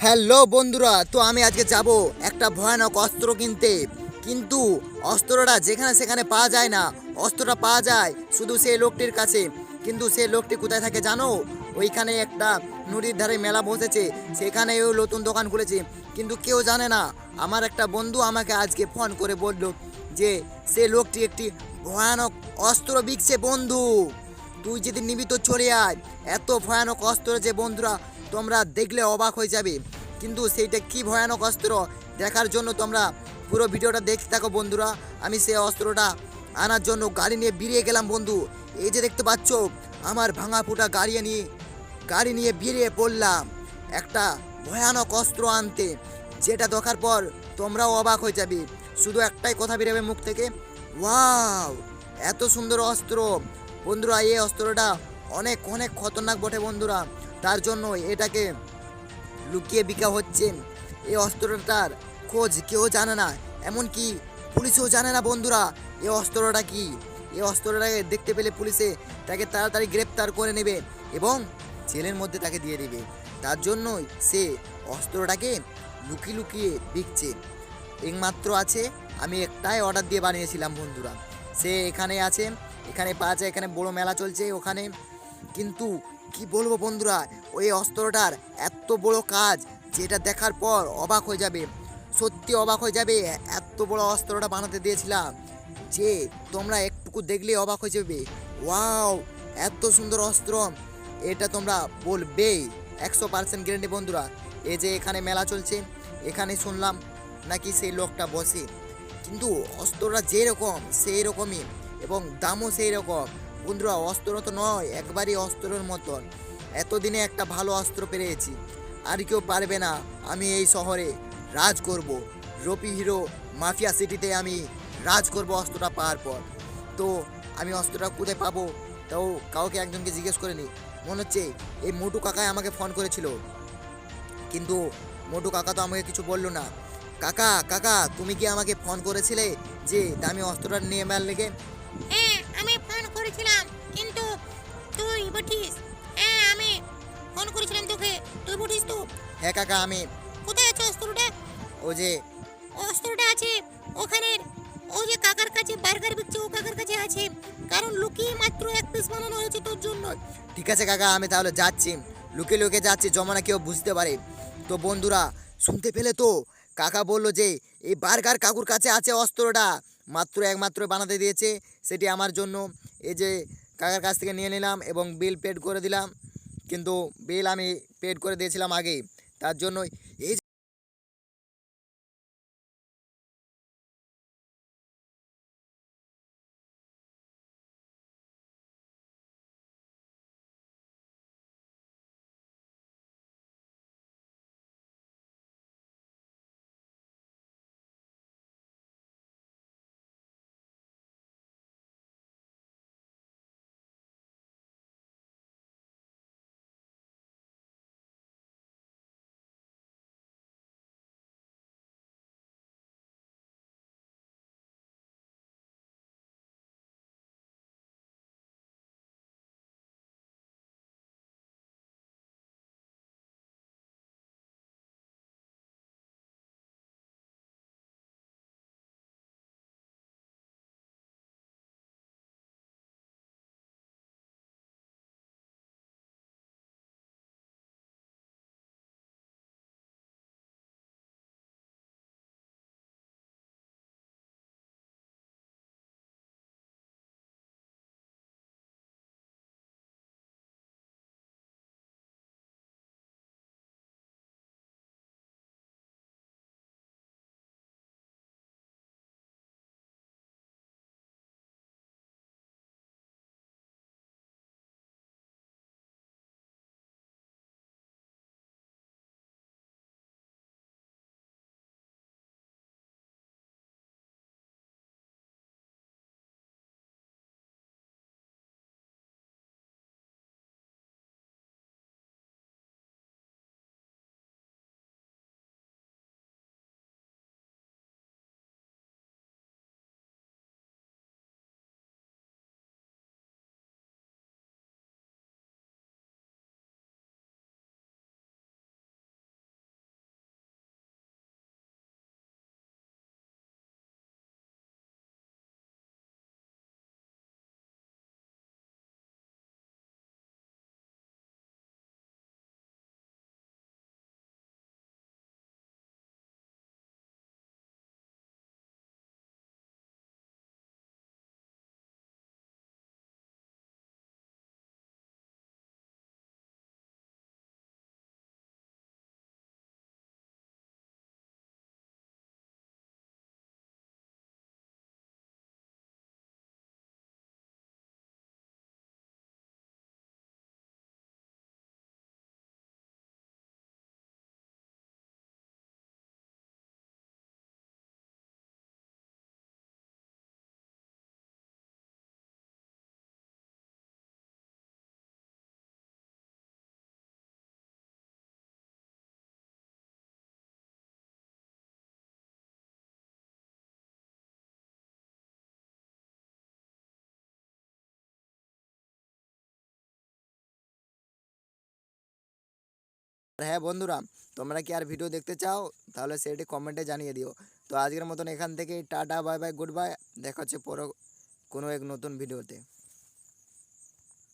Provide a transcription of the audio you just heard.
Hello বন্ধুরা, তো আমি আজকে যাব একটা ভয়ানক অস্ত্র কিনতে। কিন্তু অস্ত্রটা যেখানে সেখানে পাওয়া যায় না। অস্ত্রটা পাওয়া যায় শুধু সেই লোকটির কাছে। কিন্তু সেই লোকটি কোথায় থাকে জানো? ওইখানে একটা নদীর ধারে মেলা বসেছে। সেখানে ও নতুন দোকান খুলেছে। কিন্তু কেউ জানে না, আমার একটা বন্ধু আমাকে আজকে ফোন করে বলল যে, সে লোকটি একটি ভয়ানক অস্ত্র বিকছে বন্ধু। তুই যদি নিবি তো চলে আয়, এত ভয়ানক অস্ত্র যে বন্ধুরা তোমরা দেখলে অবাক হয়ে যাবে। কিন্তু সেইটা কি ভয়ানক অস্ত্র? দেখার জন্য তোমরা পুরো ভিডিওটা দেখতে থাকো বন্ধুরা। আমি সেই অস্ত্রটা আনার জন্য গাড়ি নিয়ে বেরিয়ে গেলাম বন্ধু। এই যে দেখতে পাচ্ছ, আমার ভাঙা ফুটা গাড়ি নিয়ে গাড়ি নিয়ে বেরিয়ে পড়লাম। একটা ভয়ানক অস্ত্র আনতে। যেটা দেখার পর তোমরাও অবাক হয়ে যাবে। শুধু একটাই কথা বেরোবে মুখ থেকে। ওয়াও, এত সুন্দর অস্ত্র। বন্ধুরা, এই অস্ত্রটা অনেক অনেক খতরনাক বটে বন্ধুরা। তার জন্য এটাকে লুকিয়ে বিকা হচ্ছে। এই অস্ত্রটার খোঁজ কেউ জানে না, এমনকি পুলিশও জানে না বন্ধুরা, এই অস্ত্রটা কি? এই অস্ত্রটাকে দেখতে পেলে পুলিশে তাকে তাড়াতাড়ি গ্রেপ্তার করে নেবে এবং জেলের মধ্যে তাকে দিয়ে দেবে। তার জন্যই সে অস্ত্রটাকে লুকিয়ে লুকিয়ে বিকছে। একমাত্র আছে, আমি একটাই অর্ডার দিয়ে বানিয়েছিলাম বন্ধুরা। সে এখানে আছে, এখানে পাওয়া যায়, এখানে বড় মেলা চলছে ওখানে। কিন্তু কি বলব বন্ধুরা, ওই অস্ত্রটার এত বড় কাজ যেটা দেখার পর অবাক হয়ে যাবে। সত্যি অবাক হয়ে যাবে, এত বড় অস্ত্রটা বানাতে দিয়েছিলাম যে তোমরা একটুকু দেখলে অবাক হয়ে যাবে। ওয়াও, এত সুন্দর অস্ত্র। এটা তোমরা বলবে, একশো পার্সেন্ট গ্যারেন্টি বন্ধুরা। এই যে এখানে মেলা চলছে, এখানে শুনলাম নাকি সেই লোকটা বসে। কিন্তু অস্ত্রটা যেরকম সেই রকমই এবং দামও সেই রকম বন্ধুরা, অস্ত্র তো নয়, একবারই অস্ত্রের মতন। এতদিনে একটা ভালো অস্ত্র পেরেছি। আর কেউ পারবে না, আমি এই শহরে রাজ করব। রপি হিরো মাফিয়া সিটিতে আমি রাজ করব অস্ত্রটা পাওয়ার পর। তো, আমি অস্ত্রটা কোথায় পাবো? তাও কাউকে একজনকে জিজ্ঞেস করে নি মনে হচ্ছে এই মোটু কাকাই আমাকে ফোন করেছিল। কিন্তু মোটু কাকা তো আমাকে কিছু বলল না। কাকা কাকা, তুমি কি আমাকে ফোন করেছিলে যে দামি অস্ত্রটা নিয়ে মেল লেগে? হ্যাঁ করেছিলাম কিন্তু তুই বটিস হ্যাঁ আমি ফোন করেছিলাম তোকে। তুই বটিস তো? হ্যাঁ কাকা আমি। কোথায় আছে অস্ত্রটা ও যে অস্ত্রটা আছে ওখানে ওই যে কাকার কাছে বার্গার বিকছে ও কাকার কাছে আছে। কারণ লুকিয়ে মাত্র এক পিস বানানো হয়েছে তোর জন্য। ঠিক আছে কাকা আমি তাহলে যাচ্ছি। লুকে লুকে যাচ্ছি জমানা কেউ বুঝতে পারে। তো বন্ধুরা শুনতে পেলে তো? কাকা বলল যে এই বার্গার কাকুর কাছে আছে অস্ত্রটা মাত্র একমাত্র বানাতে দিয়েছে সেটি আমার জন্য। এই যে কাকার কাছ থেকে নিয়ে নিলাম এবং বিল পেড করে দিলাম। কিন্তু বিল আমি পেড করে দিয়েছিলাম আগেই। তার জন্য এই হ্যাঁ বন্ধুরা, তোমরা কি আর ভিডিও দেখতে চাও? তাহলে সেটি কমেন্টে জানিয়ে দিও। তো আজকের মতন এখান থেকে tata, bye bye, goodbye. দেখা হচ্ছে পরে কোনো এক নতুন ভিডিওতে।